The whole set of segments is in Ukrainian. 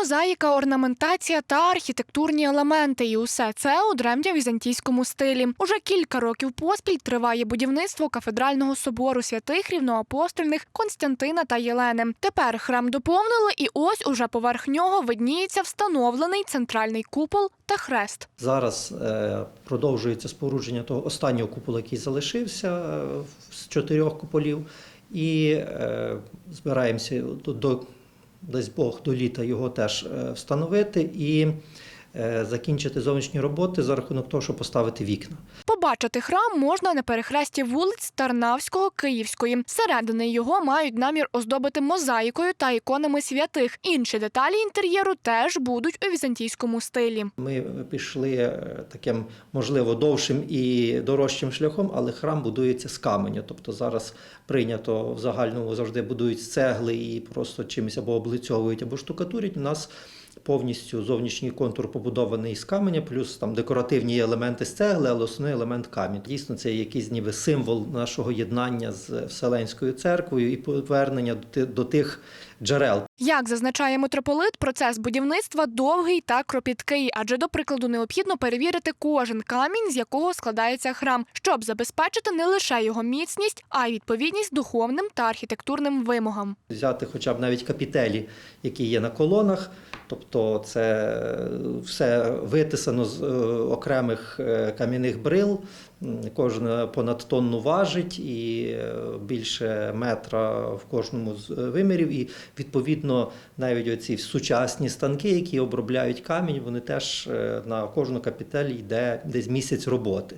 Мозаїка, орнаментація та архітектурні елементи. І усе це у древньо-візантійському стилі. Уже кілька років поспіль триває будівництво кафедрального собору святих рівноапостольних Константина та Єлени. Тепер храм доповнили, і ось уже поверх нього видніється встановлений центральний купол та хрест. Зараз е, продовжується спорудження того останнього купола, який залишився е, з чотирьох куполів, і е, збираємося до, дасть Бог до літа його теж е, встановити і е, закінчити зовнішні роботи за рахунок того, щоб поставити вікна. Побачити храм можна на перехресті вулиць Тарнавського, Київської. Середини його мають намір оздобити мозаїкою та іконами святих. Інші деталі інтер'єру теж будуть у візантійському стилі. Ми пішли е, таким, можливо, довшим і дорожчим шляхом, але храм будується з каменю. Тобто зараз прийнято в загальному завжди будують з цегли і просто чимось або облицьовують, або штукатурять. У нас повністю зовнішній контур побудований з каменя, плюс там декоративні елементи з цегли, але основний елемент камінь. Дійсно, це якийсь ніби символ нашого єднання з Вселенською церквою і повернення до ти- до тих джерел. Як зазначає митрополит, процес будівництва довгий та кропіткий, адже до прикладу необхідно перевірити кожен камінь, з якого складається храм, щоб забезпечити не лише його міцність, а й відповідність духовним та архітектурним вимогам. взяти хоча б навіть капітелі, які є на колонах. Тобто це все витисано з е, окремих е, кам'яних брил. Кожна понад тонну важить і е, більше метра в кожному з е, вимірів. І відповідно навіть оці сучасні станки, які обробляють камінь, вони теж е, на кожну капітель йде десь місяць роботи.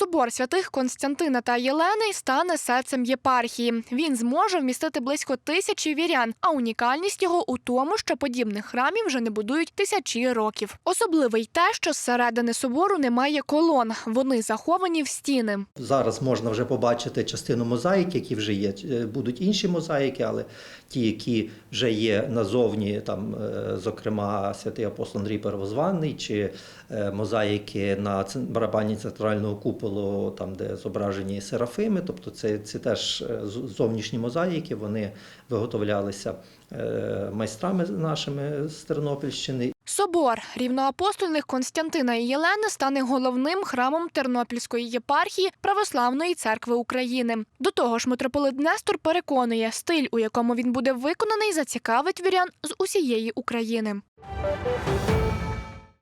Собор святих Константина та Єлени стане серцем єпархії. Він зможе вмістити близько тисячі вірян, а унікальність його у тому, що подібних храмів вже не будують тисячі років. Особливе й те, що зсередини собору немає колон. Вони заховані в стіни. Зараз можна вже побачити частину мозаїк, які вже є. Е, Будуть інші мозаїки, але ті, які вже є назовні, там, е, зокрема, святий апостол Андрій Первозваний, чи е, мозаїки на барабані центрального куполу, там, де зображені серафими, тобто це, це теж е, зовнішні мозаїки, вони виготовлялися е, майстрами нашими з Тернопільщини. Собор рівноапостольних Константина і Єлени стане головним храмом Тернопільської єпархії Православної церкви України. До того ж, митрополит Нестор переконує, стиль, у якому він буде виконаний, зацікавить вірян з усієї України.